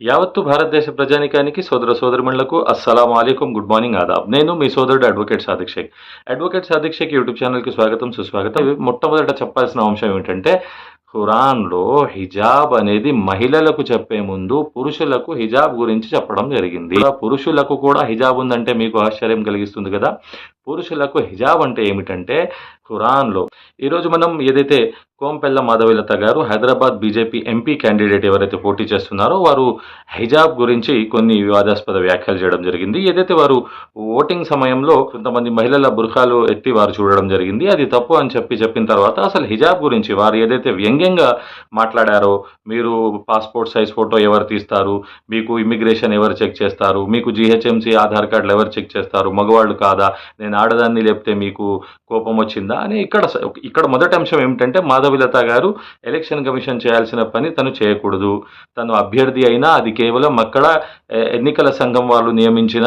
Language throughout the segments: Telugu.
యావత్తు భారతదేశ ప్రజానికానికి సోదర సోదరిమణులకు అస్సలం అలైకుం గుడ్ మార్నింగ్ ఆదాబ్. నేను మీ సోదరుడు advocate Sadiq Shaikh. Advocate Sadiq Shaikh YouTube ఛానల్కి స్వాగతం సుస్వాగతం. మొట్టమొదట చెప్పాల్సిన అంశం ఏమిటంటే ఖురాన్లో హిజాబ్ అనేది మహిళలకు చెప్పే ముందు పురుషులకు హిజాబ్ గురించి చెప్పడం జరిగింది. పురుషులకు కూడా హిజాబ్ ఉందంటే మీకు ఆశ్చర్యం కలిగిస్తుంది కదా. పురుషులకు హిజాబ్ అంటే ఏమిటంటే ఖురాన్లో. ఈరోజు మనం ఏదైతే కోంపెల్ల మాధవిలత గారు హైదరాబాద్ బీజేపీ ఎంపీ క్యాండిడేట్ ఎవరైతే పోటీ చేస్తున్నారో వారు హిజాబ్ గురించి కొన్ని వివాదాస్పద వ్యాఖ్యలు చేయడం జరిగింది. ఏదైతే వారు ఓటింగ్ సమయంలో కొంతమంది మహిళల బుర్ఖాలు ఎత్తి వారు చూడడం జరిగింది అది తప్పు అని చెప్పి చెప్పిన తర్వాత అసలు హిజాబ్ గురించి వారు ఏదైతే వ్యంగ్యంగా మాట్లాడారో మీరు పాస్పోర్ట్ సైజ్ ఫోటో ఎవరు తీస్తారు మీకు ఇమిగ్రేషన్ ఎవరు చెక్ చేస్తారు మీకు జిహెచ్ఎంసీ ఆధార్ కార్డులు ఎవరు చెక్ చేస్తారు మగవాళ్ళు కాదా నేను ఆడదాన్ని లేపితే మీకు కోపం వచ్చిందా అని ఇక్కడ ఇక్కడ మొదటి అంశం ఏమిటంటే మాధవిలత గారు ఎలక్షన్ కమిషన్ చేయాల్సిన పని తను చేయకూడదు. తను అభ్యర్థి అయినా అది కేవలం అక్కడ ఎన్నికల సంఘం వాళ్ళు నియమించిన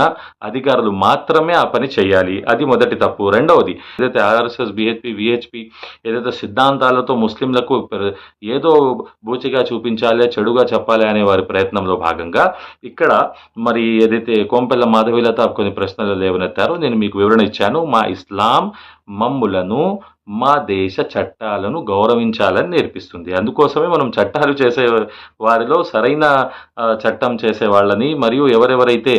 అధికారులు మాత్రమే ఆ పని చేయాలి. అది మొదటి తప్పు. రెండవది ఏదైతే ఆర్ఎస్ఎస్ బిహెచ్పి విహెచ్పి ఏదైతే సిద్ధాంతాలతో ముస్లింలకు ఏదో బూచిగా చూపించాలి చెడుగా చెప్పాలి అనే వారి ప్రయత్నంలో భాగంగా ఇక్కడ మరి ఏదైతే కోంపెల్ల మాధవిలత కొన్ని ప్రశ్నలు లేవనెత్తారో నేను మీకు వివరణ ఇచ్చాను. మా ఇస్లాం మమ్ములను మా దేశ చట్టాలను గౌరవించాలని నేర్పిస్తుంది. అందుకోసమే మనం చట్టాలు చేసే వారిలో సరైన చట్టం చేసే వాళ్ళని మరియు ఎవరెవరైతే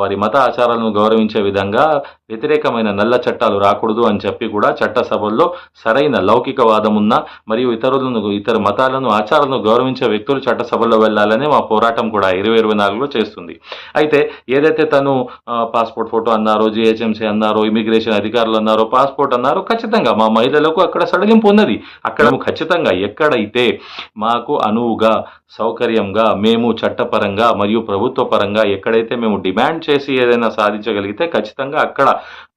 వారి మత ఆచారాలను గౌరవించే విధంగా వ్యతిరేకమైన నల్ల చట్టాలు రాకూడదు అని చెప్పి కూడా చట్టసభల్లో సరైన లౌకికవాదం ఉన్న మరియు ఇతరులను ఇతర మతాలను ఆచారాలను గౌరవించే వ్యక్తులు చట్టసభల్లో వెళ్ళాలనే మా పోరాటం కూడా ఇరవై ఇరవై నాలుగులో చేస్తుంది. అయితే ఏదైతే తను పాస్పోర్ట్ ఫోటో అన్నారో జిహెచ్ఎంసీ అన్నారో ఇమిగ్రేషన్ అధికారులు అన్నారో పాస్పోర్ట్ అన్నారో ఖచ్చితంగా మా మహిళలకు అక్కడ సడలింపు ఉన్నది. అక్కడ ఖచ్చితంగా ఎక్కడైతే మాకు అనువుగా సౌకర్యంగా మేము చట్టపరంగా మరియు ప్రభుత్వ పరంగా ఎక్కడైతే మేము డిమాండ్ చేసి ఏదైనా సాధించగలిగితే ఖచ్చితంగా అక్కడ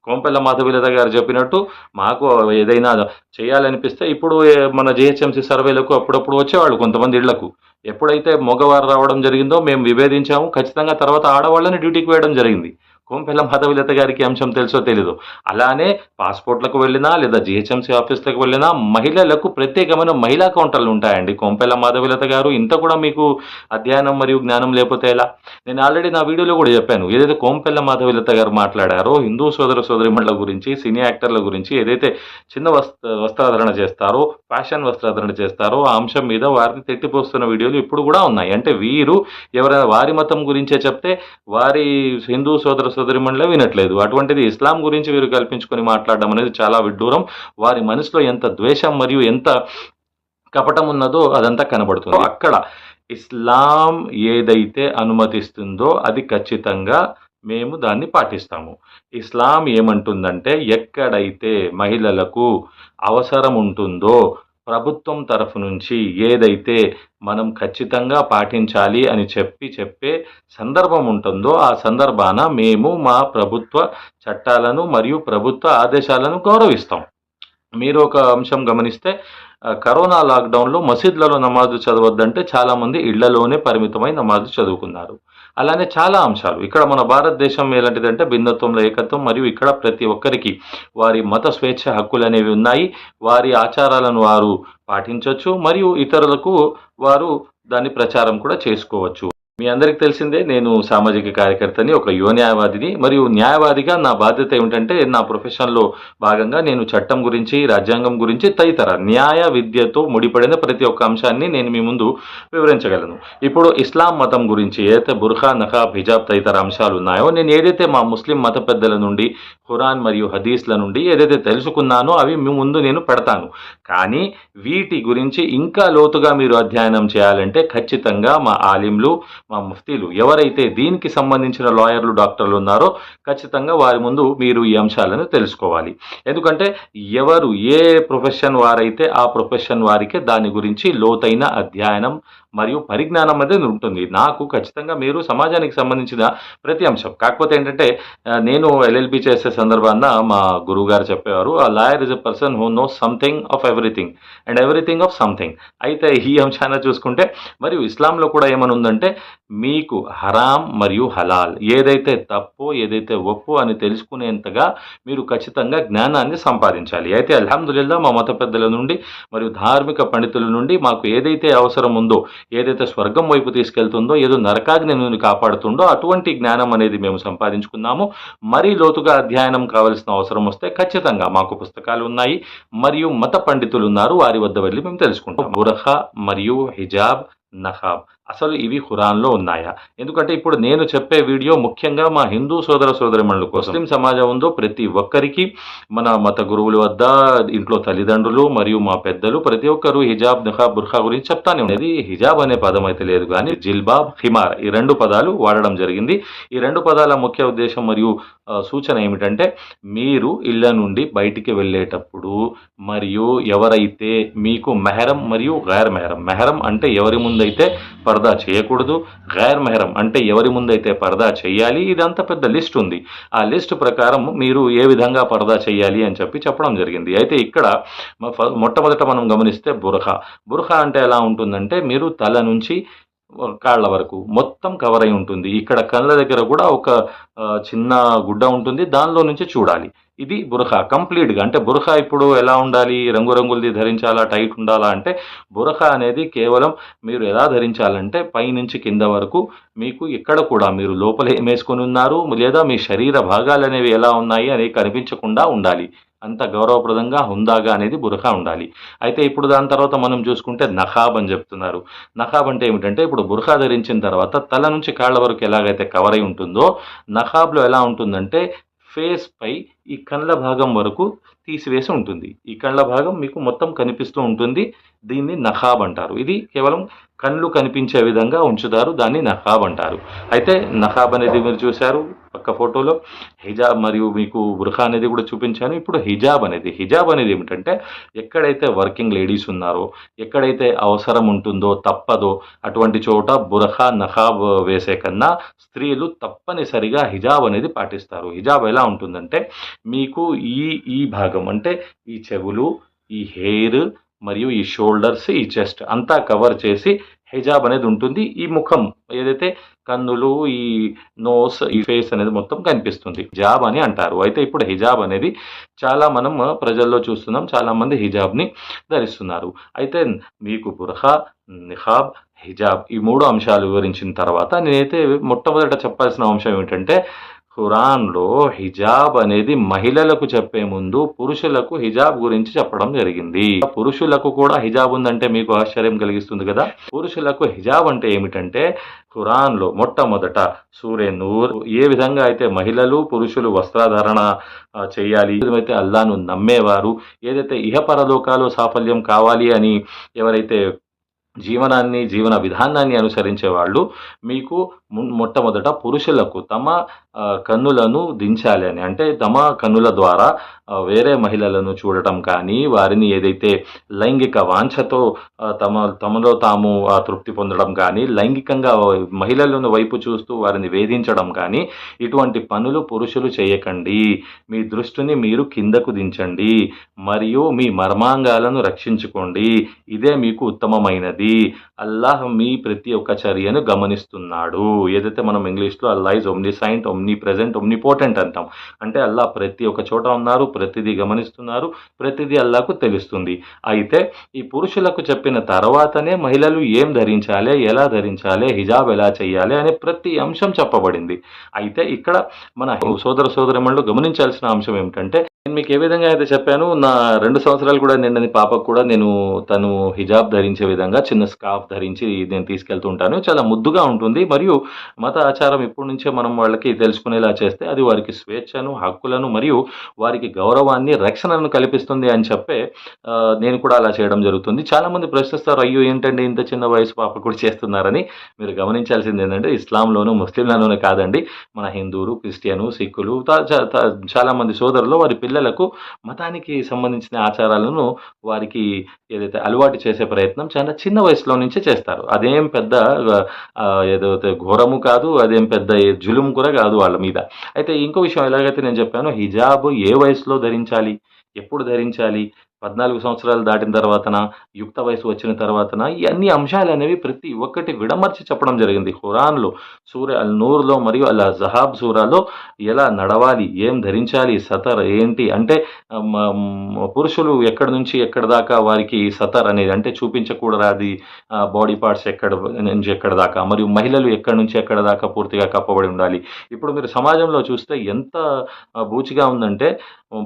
కోంపెల్ల మాధవీలత గారు చెప్పినట్టు మాకు ఏదైనా చేయాలనిపిస్తే ఇప్పుడు మన జిహెచ్ఎంసీ సర్వేలకు అప్పుడప్పుడు వచ్చేవాళ్ళు కొంతమంది ఇళ్ళకు. ఎప్పుడైతే మగవారు రావడం జరిగిందో మేము విభేదించాము. ఖచ్చితంగా తర్వాత ఆడవాళ్ళని డ్యూటీకి వేయడం జరిగింది. కోంపెల్ల మాధవీలత గారికి అంశం తెలుసో తెలీదు. అలానే పాస్పోర్ట్లకు వెళ్ళినా లేదా జిహెచ్ఎంసీ ఆఫీస్లకు వెళ్ళినా మహిళలకు ప్రత్యేకమైన మహిళా కౌంటర్లు ఉంటాయండి. కోంపెల్ల మాధవిలత గారు ఇంత కూడా మీకు అధ్యయనం మరియు జ్ఞానం లేకపోతే ఎలా? నేను ఆల్రెడీ నా వీడియోలో కూడా చెప్పాను. ఏదైతే కోంపెల్ల మాధవిలత గారు మాట్లాడారో హిందూ సోదర సోదరిమణుల గురించి సినీ యాక్టర్ల గురించి ఏదైతే చిన్న వస్త్ర వస్త్రాధరణ చేస్తారో ఫ్యాషన్ వస్త్రాధరణ చేస్తారో ఆ అంశం మీద వారిని తిట్టిపోస్తున్న వీడియోలు ఇప్పుడు కూడా ఉన్నాయి. అంటే వీరు ఎవరైనా వారి మతం గురించే చెప్తే వారి హిందూ సోదర సోదరిమణులే వినట్లేదు. అటువంటిది ఇస్లాం గురించి వీరు కల్పించుకొని మాట్లాడడం అనేది చాలా విడ్డూరం. వారి మనసులో ఎంత ద్వేషం మరియు ఎంత కపటం ఉన్నదో అదంతా కనబడుతుంది. అక్కడ ఇస్లాం ఏదైతే అనుమతిస్తుందో అది ఖచ్చితంగా మేము దాన్ని పాటిస్తాము. ఇస్లాం ఏమంటుందంటే ఎక్కడైతే మహిళలకు అవసరం ఉంటుందో ప్రభుత్వం తరఫు నుంచి ఏదైతే మనం ఖచ్చితంగా పాటించాలి అని చెప్పి చెప్పే సందర్భం ఉంటుందో ఆ సందర్భాన మేము మా ప్రభుత్వ చట్టాలను మరియు ప్రభుత్వ ఆదేశాలను గౌరవిస్తాం. మీరు ఒక అంశం గమనిస్తే కరోనా లాక్డౌన్లో మసీద్లలో నమాజు చదవద్దంటే చాలామంది ఇళ్ళలోనే పరిమితమై నమాజు చదువుకున్నారు. అలానే చాలా అంశాలు. ఇక్కడ మన భారతదేశం ఎలాంటిదంటే భిన్నత్వంలో ఏకత్వం మరియు ఇక్కడ ప్రతి ఒక్కరికి వారి మత స్వేచ్ఛ హక్కులు అనేవి ఉన్నాయి. వారి ఆచారాలను వారు పాటించవచ్చు మరియు ఇతరులకు వారు దాన్ని ప్రచారం కూడా చేసుకోవచ్చు. మీ అందరికీ తెలిసిందే నేను సామాజిక కార్యకర్తని ఒక యువ న్యాయవాదిని మరియు న్యాయవాదిగా నా బాధ్యత ఏమిటంటే నా ప్రొఫెషన్లో భాగంగా నేను చట్టం గురించి రాజ్యాంగం గురించి తదితర న్యాయ విద్యతో ముడిపడిన ప్రతి ఒక్క అంశాన్ని నేను మీ ముందు వివరించగలను. ఇప్పుడు ఇస్లాం మతం గురించి ఏదైతే బుర్ఖా నఖాబ్ హిజాబ్ తదితర అంశాలు ఉన్నాయో నేను ఏదైతే మా ముస్లిం మత పెద్దల నుండి ఖురాన్ మరియు హదీస్ల నుండి ఏదైతే తెలుసుకున్నానో అవి మీ ముందు నేను పెడతాను. కానీ వీటి గురించి ఇంకా లోతుగా మీరు అధ్యయనం చేయాలంటే ఖచ్చితంగా మా ఆలింలు మా ముఫ్తీలు. ఎవరైతే దీనికి సంబంధించిన లాయర్లు డాక్టర్లు ఉన్నారో ఖచ్చితంగా వారి ముందు మీరు ఈ అంశాలను తెలుసుకోవాలి. ఎందుకంటే ఎవరు ఏ ప్రొఫెషన్ వారైతే ఆ ప్రొఫెషన్ వారికే దాని గురించి లోతైన అధ్యయనం మరియు పరిజ్ఞానం అనేది ఉంటుంది. నాకు ఖచ్చితంగా మీరు సమాజానికి సంబంధించిన ప్రతి అంశం. కాకపోతే ఏంటంటే నేను ఎల్ఎల్బి చేసే సందర్భాన మా గురువు గారు చెప్పేవారు a lawyer is a person who know something of everything and everything of something అయితే ఈ అంశాన్ని చూసుకుంటే మరియు ఇస్లాంలో కూడా ఏమనుందంటే మీకు హరాం మరియు హలాల్. ఏదైతే తప్పు ఏదైతే ఒప్పు అని తెలుసుకునేంతగా మీరు ఖచ్చితంగా జ్ఞానాన్ని సంపాదించాలి. అయితే అల్హమ్దుల్లా మా మత పెద్దల నుండి మరియు ధార్మిక పండితుల నుండి మాకు ఏదైతే అవసరం ఉందో ఏదైతే స్వర్గం వైపు తీసుకెళ్తుందో ఏదో నరకాగ్ని నుండి కాపాడుతుందో అటువంటి జ్ఞానం అనేది మేము సంపాదించుకున్నాము. మరీ లోతుగా అధ్యయనం కావాల్సిన అవసరం వస్తే ఖచ్చితంగా మాకు పుస్తకాలు ఉన్నాయి. మరియు మత పండితులు ఉన్నారు. వారి వద్ద వెళ్ళి మేము తెలుసుకుంటాం బురహ మరియు హిజాబ్ నహాబ్. అసలు ఇవి ఖురాన్లో ఉన్నాయా? ఎందుకంటే ఇప్పుడు నేను చెప్పే వీడియో ముఖ్యంగా మా హిందూ సోదర సోదరిమణుల కోసం. ముస్లిం సమాజం ఉందో ప్రతి ఒక్కరికి మన మత గురువుల వద్ద ఇంట్లో తల్లిదండ్రులు మరియు మా పెద్దలు ప్రతి ఒక్కరు హిజాబ్ నహాబ్ బుర్ఖా గురించి చెప్తానే ఉండేది. హిజాబ్ అనే పదం అయితే లేదు కానీ జిల్బాబ్ హిమార్ ఈ రెండు పదాలు వాడడం జరిగింది. ఈ రెండు పదాల ముఖ్య ఉద్దేశం మరియు సూచన ఏమిటంటే మీరు ఇళ్ళ నుండి బయటికి వెళ్ళేటప్పుడు మరియు ఎవరైతే మీకు మెహరం మరియు గైర్ మెహరం మెహరం అంటే ఎవరి ముందైతే పరదా చేయకూడదు. గైర్ మెహరం అంటే ఎవరి ముందైతే పరదా చేయాలి ఇది అంత పెద్ద లిస్ట్ ఉంది. ఆ లిస్ట్ ప్రకారం మీరు ఏ విధంగా పరదా చేయాలి అని చెప్పి చెప్పడం జరిగింది. అయితే ఇక్కడ మొట్టమొదట మనం గమనిస్తే బురఖా బురఖా అంటే ఎలా ఉంటుందంటే మీరు తల నుంచి కాళ్ళ వరకు మొత్తం కవర్ అయి ఉంటుంది. ఇక్కడ కళ్ళ దగ్గర కూడా ఒక చిన్న గుడ్డ ఉంటుంది. దానిలో నుంచి చూడాలి. ఇది బురఖా కంప్లీట్గా అంటే బురఖా ఇప్పుడు ఎలా ఉండాలి? రంగురంగులది ధరించాలా? టైట్ ఉండాలా? అంటే బురఖా అనేది కేవలం మీరు ఎలా ధరించాలంటే పైనుంచి కింద వరకు మీకు ఎక్కడ కూడా మీరు లోపల ఏం వేసుకొని ఉన్నారు లేదా మీ శరీర భాగాలు అనేవి ఎలా ఉన్నాయి అనేవి కనిపించకుండా ఉండాలి. అంత గౌరవప్రదంగా హుందాగా అనేది బురఖా ఉండాలి. అయితే ఇప్పుడు దాని తర్వాత మనం చూసుకుంటే నఖాబ్ అని చెప్తున్నారు. నఖాబ్ అంటే ఏమిటంటే ఇప్పుడు బురఖా ధరించిన తర్వాత తల నుంచి కాళ్ళ వరకు ఎలాగైతే కవర్ అయి ఉంటుందో నఖాబ్లో ఎలా ఉంటుందంటే ఫేస్ పై ఈ కళ్ళ భాగం వరకు తీసివేసి ఉంటుంది. ఈ కళ్ళ భాగం మీకు మొత్తం కనిపిస్తూ ఉంటుంది. దీన్ని నఖాబ్ అంటారు. ఇది కేవలం కళ్ళు కనిపించే విధంగా ఉంచుతారు. దాన్ని నఖాబ్ అంటారు. అయితే నఖాబ్ అనేది మీరు చూశారు. పక్క ఫోటోలో హిజాబ్ మరియు మీకు బుర్ఖా అనేది కూడా చూపించాను. ఇప్పుడు హిజాబ్ అనేది హిజాబ్ అనేది ఏమిటంటే ఎక్కడైతే వర్కింగ్ లేడీస్ ఉన్నారో ఎక్కడైతే అవసరం ఉంటుందో తప్పదో అటువంటి చోట బురఖా నఖాబ్ వేసే కన్నా స్త్రీలు తప్పనిసరిగా హిజాబ్ అనేది పాటిస్తారు. హిజాబ్ ఎలా ఉంటుందంటే మీకు ఈ ఈ భాగం అంటే ఈ చెవులు ఈ హెయిర్ మరియు ఈ షోల్డర్స్ ఈ చెస్ట్ అంతా కవర్ చేసి హెజాబ్ అనేది ఉంటుంది. ఈ ముఖం ఏదైతే కన్నులు ఈ నోస్ ఈ ఫేస్ అనేది మొత్తం కనిపిస్తుంది. హిజాబ్ అని అంటారు. అయితే ఇప్పుడు హిజాబ్ అనేది చాలా మనం ప్రజల్లో చూస్తున్నాం. చాలామంది హిజాబ్ని ధరిస్తున్నారు. అయితే మీకు బుర్హా నిహాబ్ హిజాబ్ ఈ మూడు అంశాలు వివరించిన తర్వాత నేనైతే మొట్టమొదట చెప్పాల్సిన అంశం ఏమిటంటే ఖురాన్లో హిజాబ్ అనేది మహిళలకు చెప్పే ముందు పురుషులకు హిజాబ్ గురించి చెప్పడం జరిగింది. పురుషులకు కూడా హిజాబ్ ఉందంటే మీకు ఆశ్చర్యం కలిగిస్తుంది కదా? పురుషులకు హిజాబ్ అంటే ఏమిటంటే ఖురాన్లో మొట్టమొదట సూర్య నూర్ ఏ విధంగా అయితే మహిళలు పురుషులు వస్త్రధారణ చేయాలి ఏదైతే అల్లాను నమ్మేవారు ఏదైతే ఇహపరలోకాలు సాఫల్యం కావాలి అని ఎవరైతే జీవనాన్ని జీవన విధానాన్ని అనుసరించే వాళ్ళు మీకు మొట్టమొదట పురుషులకు తమ కన్నులను దించాలి అని. అంటే తమ కన్నుల ద్వారా వేరే మహిళలను చూడటం కానీ వారిని ఏదైతే లైంగిక వాంఛతో తమ తమలో తాము ఆ, తృప్తి పొందడం కానీ లైంగికంగా మహిళలను వైపు చూస్తూ వారిని వేధించడం కానీ ఇటువంటి పనులు పురుషులు చేయకండి. మీ దృష్టిని మీరు కిందకు దించండి. మరియు మీ మర్మాంగాలను రక్షించుకోండి. ఇదే మీకు ఉత్తమమైనది. అల్లాహ్ మీ ప్రతి ఒక్క చర్యను గమనిస్తున్నాడు. ఏదైతే మనం ఇంగ్లీష్లో Allah is omniscient omnipresent omnipotent అంటాం అంటే అల్లా ప్రతి ఒక్క చోట ఉన్నారు ప్రతిదీ గమనిస్తున్నారు ప్రతిదీ అల్లాకు తెలుస్తుంది. అయితే ఈ పురుషులకు చెప్పిన తర్వాతనే మహిళలు ఏం ధరించాలి ఎలా ధరించాలి హిజాబ్ ఎలా చేయాలి అనే ప్రతి అంశం చెప్పబడింది. అయితే ఇక్కడ మన సోదర సోదరములు గమనించాల్సిన అంశం ఏమిటంటే నేను మీకు ఏ విధంగా అయితే చెప్పాను నా రెండు సంవత్సరాలు కూడా నిన్నని పాపకు కూడా నేను తను హిజాబ్ ధరించే విధంగా చిన్న స్కార్ఫ్ ధరించి నేను తీసుకెళ్తూ ఉంటాను. చాలా ముద్దుగా ఉంటుంది. మరియు మత ఆచారం ఇప్పటి నుంచే మనం వాళ్ళకి తెలుసుకునేలా చేస్తే అది వారికి స్వేచ్ఛను హక్కులను మరియు వారికి గౌరవాన్ని రక్షణను కల్పిస్తుంది అని చెప్పే నేను కూడా అలా చేయడం జరుగుతుంది. చాలామంది ప్రశ్నిస్తారు అయ్యో ఏంటండి ఇంత చిన్న వయసు పాప కూడా చేస్తున్నారని? మీరు గమనించాల్సింది ఏంటంటే ఇస్లాంలోను ముస్లింలలోనే కాదండి. మన హిందువులు క్రిస్టియను సిక్కులు చాలామంది సోదరులు వారి పిల్లలకు మతానికి సంబంధించిన ఆచారాలను వారికి ఏదైతే అలవాటు చేసే ప్రయత్నం చాలా చిన్న చిన్న వయసులో నుంచే చేస్తారు. అదేం పెద్ద ఆ, ఏదైతే ఘోరము కాదు అదేం పెద్ద జులుము కూడా కాదు వాళ్ళ మీద. అయితే ఇంకో విషయం ఎలాగైతే నేను చెప్పాను హిజాబ్ ఏ వయసులో ధరించాలి? ఎప్పుడు ధరించాలి? పద్నాలుగు సంవత్సరాలు దాటిన తర్వాతన యుక్త వయసు వచ్చిన తర్వాతన ఈ అన్ని అంశాలు అనేవి ప్రతి ఒక్కటి విడమర్చి చెప్పడం జరిగింది. ఖురాన్లో సూర్య అల్ నూర్లో మరియు అల్ జహాబ్ సూరాలో ఎలా నడవాలి ఏం ధరించాలి సతర్ ఏంటి అంటే పురుషులు ఎక్కడి నుంచి ఎక్కడ దాకా వారికి సతర్ అనేది అంటే చూపించకూడరాది బాడీ పార్ట్స్ ఎక్కడ నుంచి ఎక్కడ దాకా మరియు మహిళలు ఎక్కడి నుంచి ఎక్కడ దాకా పూర్తిగా కప్పబడి ఉండాలి. ఇప్పుడు మీరు సమాజంలో చూస్తే ఎంత బూచిగా ఉందంటే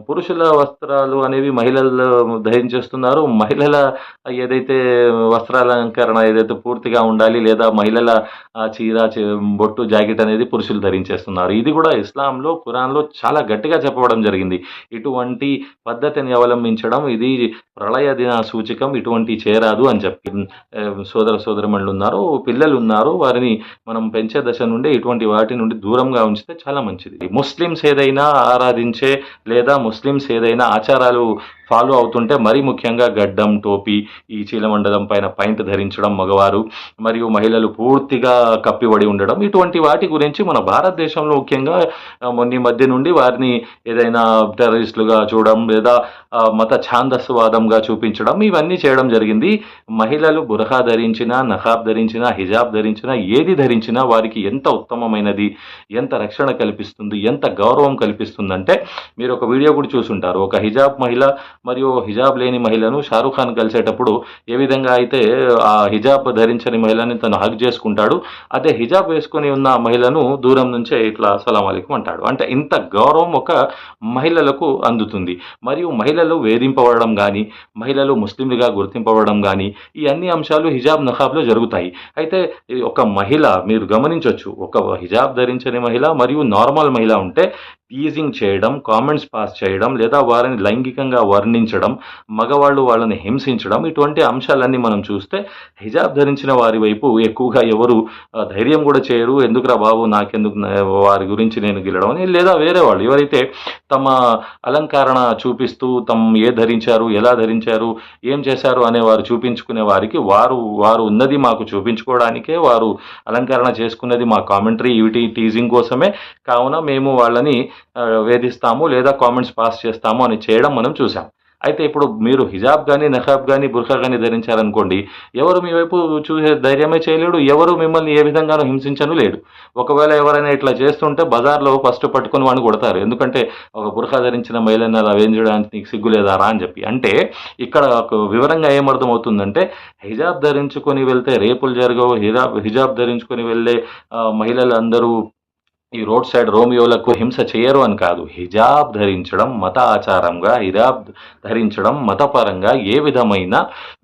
పురుషుల వస్త్రాలు అనేవి మహిళలు ధరించేస్తున్నారు. మహిళల ఏదైతే వస్త్రాలంకరణ ఏదైతే పూర్తిగా ఉండాలి లేదా మహిళల చీర బొట్టు జాకెట్ అనేది పురుషులు ధరించేస్తున్నారు. ఇది కూడా ఇస్లాంలో ఖురాన్లో చాలా గట్టిగా చెప్పడం జరిగింది. ఇటువంటి పద్ధతిని అవలంబించడం ఇది ప్రళయ దిన సూచకం. ఇటువంటి చేరాదు అని చెప్పి సోదర సోదరమణులు ఉన్నారు పిల్లలు ఉన్నారు వారిని మనం పెంచే దశ నుండి ఇటువంటి వాటి నుండి దూరంగా ఉంచితే చాలా మంచిది. ముస్లిమ్స్ ఏదైనా ఆరాధించే లేదా ముస్లిమ్స్ ఏదైనా ఆచారాలు ఫాలో అవుతుంటే మరీ ముఖ్యంగా గడ్డం టోపీ ఈ చీలమండలం పైన పైంట్ ధరించడం మగవారు మరియు మహిళలు పూర్తిగా కప్పిబడి ఉండడం ఇటువంటి వాటి గురించి మన భారతదేశంలో ముఖ్యంగా మొన్న ఈ మధ్య నుండి వారిని ఏదైనా టెర్రరిస్టులుగా చూడడం లేదా మత ఛాందస్వాదంగా చూపించడం ఇవన్నీ చేయడం జరిగింది. మహిళలు బురహా ధరించినా నఖాబ్ ధరించినా హిజాబ్ ధరించినా ఏది ధరించినా వారికి ఎంత ఉత్తమమైనది ఎంత రక్షణ కల్పిస్తుంది ఎంత గౌరవం కల్పిస్తుందంటే మీరు ఒక వీడియో కూడా చూసుంటారు. ఒక హిజాబ్ మహిళ మరియు హిజాబ్ లేని మహిళను షారూఖ్ ఖాన్ కలిసేటప్పుడు ఏ విధంగా అయితే ఆ హిజాబ్ ధరించని మహిళని తను హక్ చేసుకుంటాడు అదే హిజాబ్ వేసుకొని ఉన్న మహిళను దూరం నుంచే ఇట్లా సలాం అలైకుం అంటాడు. అంటే ఇంత గౌరవం ఒక మహిళలకు అందుతుంది. మరియు మహిళలు వేధింపబడడం కానీ మహిళలు ముస్లింలుగా గుర్తింపబడడం కానీ ఈ అన్ని అంశాలు హిజాబ్ నఖాబ్లో జరుగుతాయి. అయితే ఒక మహిళ మీరు గమనించవచ్చు ఒక హిజాబ్ ధరించని మహిళ మరియు నార్మల్ మహిళ ఉంటే టీజింగ్ చేయడం కామెంట్స్ పాస్ చేయడం లేదా వారిని లైంగికంగా వర్ణించడం మగవాళ్ళు వాళ్ళని హింసించడం ఇటువంటి అంశాలన్నీ మనం చూస్తే హిజాబ్ ధరించిన వారి వైపు ఎక్కువగా ఎవరు ధైర్యం కూడా చేయరు. ఎందుకురా బాబు నాకెందుకు వారి గురించి నేను గెలడం అని లేదా వేరే వాళ్ళు. ఎవరైతే తమ అలంకరణ చూపిస్తూ తమ ఏ ధరించారు ఎలా ధరించారు ఏం చేశారు అనే వారు చూపించుకునే వారికి వారు వారు ఉన్నది మాకు చూపించుకోవడానికే వారు అలంకరణ చేసుకున్నది మా కామెంటరీ ఇవిటి టీజింగ్ కోసమే. కావున మేము వాళ్ళని వేధిస్తాము లేదా కామెంట్స్ పాస్ చేస్తాము అని చేయడం మనం చూసాం అయితే ఇప్పుడు మీరు హిజాబ్ కానీ నఖాబ్ కానీ బుర్ఖా కానీ ధరించారనుకోండి ఎవరు మీ వైపు చూసే ధైర్యమే చేయలేడు ఎవరు మిమ్మల్ని ఏ విధంగానూ హింసించను లేడు. ఒకవేళ ఎవరైనా ఇట్లా చేస్తుంటే బజార్లో ఫస్ట్ పట్టుకుని వాడిని కొడతారు. ఎందుకంటే ఒక బుర్ఖా ధరించిన మహిళని అలా వేయించడానికి నీకు సిగ్గు లేదా రా అని చెప్పి. అంటే ఇక్కడ ఒక వివరంగా ఏమర్థం అవుతుందంటే హిజాబ్ ధరించుకొని వెళ్తే రేపులు జరగవు హిజాబ్ హిజాబ్ ధరించుకొని వెళ్ళే మహిళలందరూ ఈ రోడ్ సైడ్ రోమియోలకు హింస చేయరు అని కాదు. హిజాబ్ ధరించడం మత ఆచారంగా హిజాబ్ ధరించడం మతపరంగా ఏ విధమైన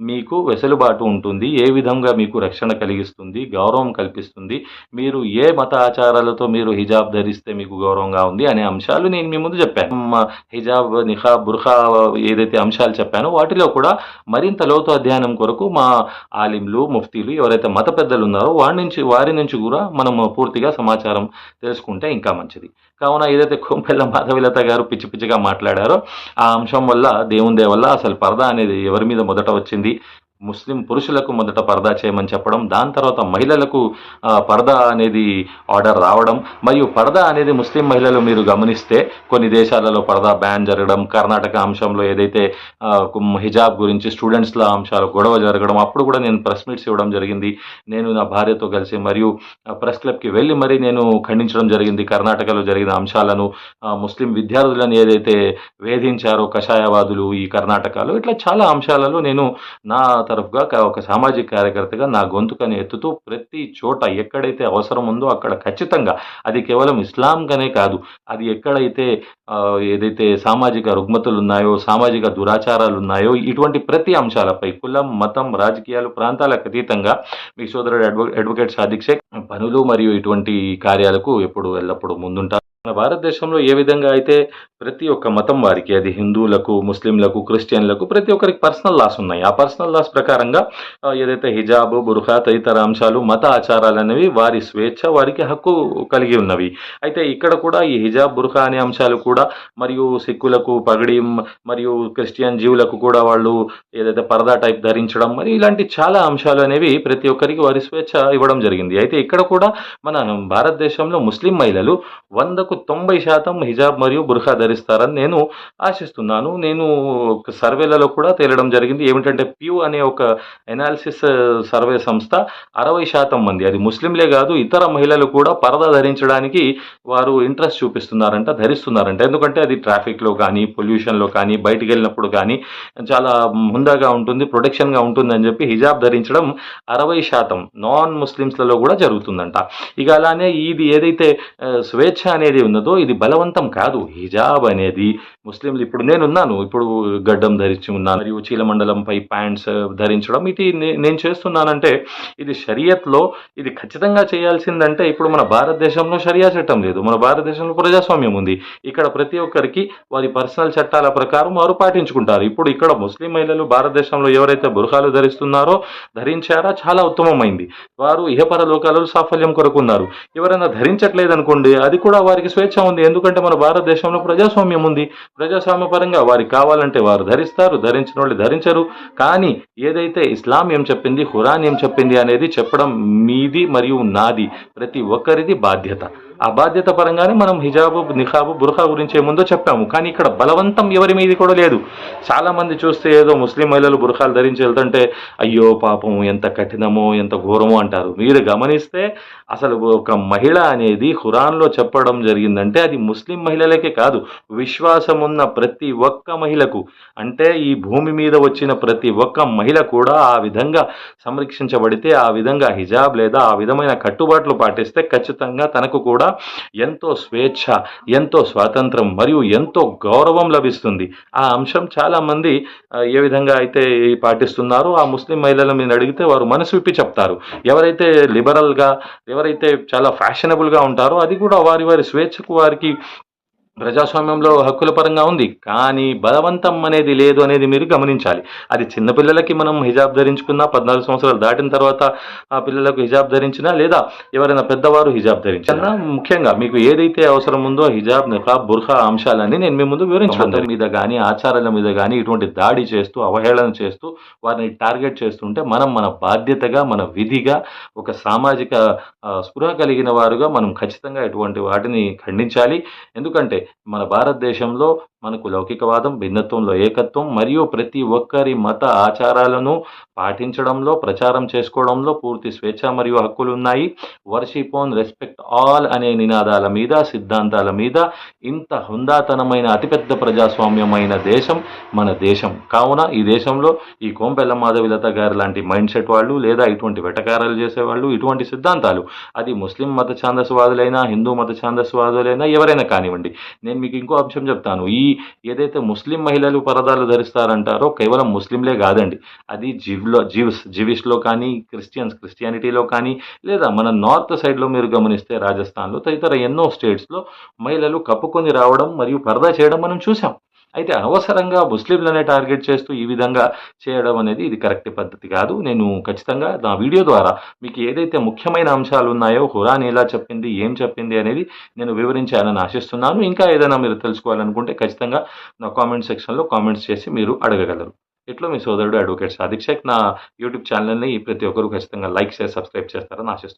మీకు వెసులుబాటు ఉంటుంది ఏ విధంగా మీకు రక్షణ కలిగిస్తుంది గౌరవం కల్పిస్తుంది మీరు ఏ మత ఆచారాలతో మీరు హిజాబ్ ధరిస్తే మీకు గౌరవంగా ఉంది అనే అంశాలు నేను మీ ముందు చెప్పాను. హిజాబ్ నిఖాబ్ బుర్ఖా ఏదైతే అంశాలు చెప్పానో వాటిలో కూడా మరింత లోతు అధ్యయనం కొరకు మా ఆలింలు ముఫ్తీలు ఎవరైతే మత పెద్దలు ఉన్నారో వారి నుంచి వారి నుంచి కూడా మనం పూర్తిగా సమాచారం చేసుకుంటే ఇంకా మంచిది. కావున ఏదైతే కోంపెల్ల మాధవిలత గారు పిచ్చి పిచ్చిగా మాట్లాడారో ఆ అంశం వల్ల దేవుని వల్ల అసలు పరదా అనేది ఎవరి మీద మొదట వచ్చింది? ముస్లిం పురుషులకు మొదట పరదా చేయమని చెప్పడం దాని తర్వాత మహిళలకు పరదా అనేది ఆర్డర్ రావడం. మరియు పరదా అనేది ముస్లిం మహిళలు మీరు గమనిస్తే కొన్ని దేశాలలో పరదా బ్యాన్ జరగడం కర్ణాటక అంశంలో ఏదైతే హిజాబ్ గురించి స్టూడెంట్స్ల అంశాలు గొడవ జరగడం అప్పుడు కూడా నేను ప్రెస్ మీట్స్ ఇవ్వడం జరిగింది. నేను నా భార్యతో కలిసి మరియు ప్రెస్ క్లబ్కి వెళ్ళి మరీ నేను ఖండించడం జరిగింది. కర్ణాటకలో జరిగిన అంశాలను ముస్లిం విద్యార్థులను ఏదైతే వేధించారో కషాయవాదులు ఈ కర్ణాటకలో ఇట్లా చాలా అంశాలలో నేను నా తరఫుగా ఒక సామాజిక కార్యకర్తగా నా గొంతుకని ఎత్తుతూ ప్రతి చోట ఎక్కడైతే అవసరం ఉందో అక్కడ ఖచ్చితంగా అది కేవలం ఇస్లాంగానే కాదు. అది ఎక్కడైతే ఏదైతే సామాజిక రుగ్మతులు ఉన్నాయో సామాజిక దురాచారాలు ఉన్నాయో ఇటువంటి ప్రతి అంశాలపై కులం మతం రాజకీయాలు ప్రాంతాలకు అతీతంగా మీ సోదరుడు అడ్వ అడ్వకేట్ సాధిక్షే పనులు మరియు ఇటువంటి కార్యాలకు ఎప్పుడు ఎల్లప్పుడూ ముందుంటారు. మన భారతదేశంలో ఏ విధంగా అయితే ప్రతి ఒక్క మతం వారికి అది హిందువులకు ముస్లింలకు క్రిస్టియన్లకు ప్రతి ఒక్కరికి పర్సనల్ లాస్ ఉన్నాయి. ఆ పర్సనల్ లాస్ ప్రకారంగా ఏదైతే హిజాబ్ బుర్ఖా తదితర అంశాలు మత ఆచారాలు అనేవి వారి స్వేచ్ఛ వారికి హక్కు కలిగి ఉన్నవి. అయితే ఇక్కడ కూడా ఈ హిజాబ్ బుర్ఖా అనే అంశాలు కూడా మరియు సిక్కులకు పగడి మరియు క్రిస్టియన్ జీవులకు కూడా వాళ్ళు ఏదైతే పరదా టైప్ ధరించడం మరి ఇలాంటి చాలా అంశాలు అనేవి ప్రతి ఒక్కరికి వారి స్వేచ్ఛ ఇవ్వడం జరిగింది. అయితే ఇక్కడ కూడా మన భారతదేశంలో ముస్లిం మహిళలు వందకు తొంభై శాతం హిజాబ్ మరియు బుర్ఖా ధరిస్తారని నేను ఆశిస్తున్నాను. నేను సర్వేలలో కూడా తేలడం జరిగింది. ఏమిటంటే ప్యూ అనే ఒక ఎనాలిసిస్ సర్వే uh, సంస్థ అరవై శాతం మంది అది ముస్లింలే కాదు ఇతర మహిళలు కూడా పరదా ధరించడానికి వారు ఇంట్రెస్ట్ చూపిస్తున్నారంట ధరిస్తున్నారంట. ఎందుకంటే అది ట్రాఫిక్లో కానీ పొల్యూషన్లో కానీ బయటికి వెళ్ళినప్పుడు కానీ చాలా ముందగా ఉంటుంది ప్రొటెక్షన్గా ఉంటుందని చెప్పి హిజాబ్ ధరించడం అరవై శాతం నాన్ ముస్లిమ్స్లలో కూడా జరుగుతుందంట. ఇక అలానే ఇది ఏదైతే uh, స్వేచ్ఛ అనేది ఉన్నదో ఇది బలవంతం కాదు. హిజాబ్ అనేది ముస్లింలు ఇప్పుడు నేనున్నాను. ఇప్పుడు గడ్డం ధరించి ఉన్నాను. మరియు చీలమండలంపై ప్యాంట్స్ ధరించడం ఇది నే- నేను చేస్తున్నానంటే ఇది షరియత్లో ఇది ఖచ్చితంగా చేయాల్సిందంటే ఇప్పుడు మన భారతదేశంలో షరియా చట్టం లేదు. మన భారతదేశంలో ప్రజాస్వామ్యం ఉంది. ఇక్కడ ప్రతి ఒక్కరికి వారి పర్సనల్ చట్టాల ప్రకారం వారు పాటించుకుంటారు. ఇప్పుడు ఇక్కడ ముస్లిం మహిళలు భారతదేశంలో ఎవరైతే బురఖాలు ధరిస్తున్నారో ధరించారా? చాలా ఉత్తమమైంది. వారు ఇహపర లోకాలలో సాఫల్యం కొరకున్నారు. ఎవరైనా ధరించట్లేదు అనుకోండి అది కూడా వారికి స్వేచ్ఛ ఉంది. ఎందుకంటే మన భారతదేశంలో ప్రజాస్వామ్యం ఉంది. ప్రజాస్వామ్యపరంగా వారికి కావాలంటే వారు ధరిస్తారు ధరించిన వాళ్ళు ధరించరు. కానీ ఏదైతే ఇస్లాం ఏం చెప్పింది ఖురాన్ ఏం చెప్పింది అనేది చెప్పడం మీది మరియు నాది. ప్రతి ఒక్కరిది బాధ్యత. ఆ బాధ్యత పరంగానే మనం హిజాబు నిఖాబు బుర్ఖా గురించి ఏముందో చెప్పాము. కానీ ఇక్కడ బలవంతం ఎవరి మీది కూడా లేదు. చాలామంది చూస్తే ఏదో ముస్లిం మహిళలు బుర్ఖాలు ధరించి వెళ్తుంటే అయ్యో పాపం ఎంత కఠినమో ఎంత ఘోరమో అంటారు. మీరు గమనిస్తే అసలు ఒక మహిళ అనేది ఖురాన్లో చెప్పడం జరిగిందంటే అది ముస్లిం మహిళలకే కాదు. విశ్వాసం ఉన్న ప్రతి ఒక్క మహిళకు. అంటే ఈ భూమి మీద వచ్చిన ప్రతి ఒక్క మహిళ కూడా ఆ విధంగా సంరక్షించబడితే ఆ విధంగా హిజాబ్ లేదా ఆ విధమైన కట్టుబాట్లు పాటిస్తే ఖచ్చితంగా తనకు కూడా ఎంతో స్వేచ్ఛ ఎంతో స్వాతంత్రం మరియు ఎంతో గౌరవం లభిస్తుంది. ఆ అంశం చాలా మంది ఏ విధంగా అయితే పాటిస్తున్నారో ఆ ముస్లిం మహిళల మీద అడిగితే వారు మనసు విప్పి చెప్తారు. ఎవరైతే లిబరల్గా ఎవరైతే చాలా ఫ్యాషనబుల్గా ఉంటారో అది కూడా వారి వారి స్వేచ్ఛకు వారికి ప్రజాస్వామ్యంలో హక్కుల పరంగా ఉంది కానీ బలవంతం అనేది లేదు అనేది మీరు గమనించాలి. అది చిన్నపిల్లలకి మనం హిజాబ్ ధరించుకున్నా పద్నాలుగు సంవత్సరాలు దాటిన తర్వాత ఆ పిల్లలకు హిజాబ్ ధరించినా లేదా ఎవరైనా పెద్దవారు హిజాబ్ ధరించినా ముఖ్యంగా మీకు ఏదైతే అవసరం ఉందో హిజాబ్ నిఖాబ్ బుర్ఖా అంశాలన్నీ నేను మీ ముందు వివరించాను మీద కానీ ఆచారాల మీద కానీ ఇటువంటి దాడి చేస్తూ అవహేళన చేస్తూ వారిని టార్గెట్ చేస్తుంటే మనం మన బాధ్యతగా మన విధిగా ఒక సామాజిక స్పృహ కలిగిన వారుగా మనం ఖచ్చితంగా ఇటువంటి వాటిని ఖండించాలి. ఎందుకంటే మన భారతదేశంలో మనకు లౌకికవాదం భిన్నత్వంలో ఏకత్వం మరియు ప్రతి ఒక్కరి మత ఆచారాలను పాటించడంలో ప్రచారం చేసుకోవడంలో పూర్తి స్వేచ్ఛ మరియు హక్కులు ఉన్నాయి వర్షిప్ ఓన్ రెస్పెక్ట్ ఆల్ అనే నినాదాల మీద సిద్ధాంతాల మీద ఇంత హుందాతనమైన అతిపెద్ద ప్రజాస్వామ్యమైన దేశం మన దేశం. కావున ఈ దేశంలో ఈ కోంపెల్ల మాధవిలత గారు లాంటి మైండ్ సెట్ వాళ్ళు లేదా ఇటువంటి వెటకారాలు చేసేవాళ్ళు ఇటువంటి సిద్ధాంతాలు అది ముస్లిం మత ఛాందస్వాదులైనా హిందూ మత ఛాందస్వాదులైనా ఎవరైనా కానివ్వండి. నేను మీకు ఇంకో అంశం చెప్తాను. ఈ ఏదైతే ముస్లిం మహిళలు పరదాలు ధరిస్తారంటారో కేవలం ముస్లింలే కాదండి. అది జీవ్లో జీవ్స్ జీవిష్లో కానీ క్రిస్టియన్స్ క్రిస్టియానిటీలో కానీ లేదా మన నార్త్ సైడ్లో మీరు గమనిస్తే రాజస్థాన్లో తదితర ఎన్నో స్టేట్స్లో మహిళలు కప్పుకొని రావడం మరియు పరదా చేయడం మనం చూసాం అయితే అనవసరంగా ముస్లింలనే టార్గెట్ చేస్తూ ఈ విధంగా చేయడం అనేది ఇది కరెక్ట్ పద్ధతి కాదు. నేను ఖచ్చితంగా నా వీడియో ద్వారా మీకు ఏదైతే ముఖ్యమైన అంశాలు ఉన్నాయో హురాన్ ఎలా చెప్పింది ఏం చెప్పింది అనేది నేను వివరించాలని ఆశిస్తున్నాను. ఇంకా ఏదైనా మీరు తెలుసుకోవాలనుకుంటే ఖచ్చితంగా నా కామెంట్ సెక్షన్లో కామెంట్స్ చేసి మీరు అడగగలరు. ఇట్లో మీ సోదరుడు అడ్వకేట్ సాదిక్ షేక్ నా యూట్యూబ్ ఛానల్ని ప్రతి ఒక్కరు ఖచ్చితంగా లైక్ చేసి సబ్స్క్రైబ్ చేస్తారని ఆశిస్తున్నాను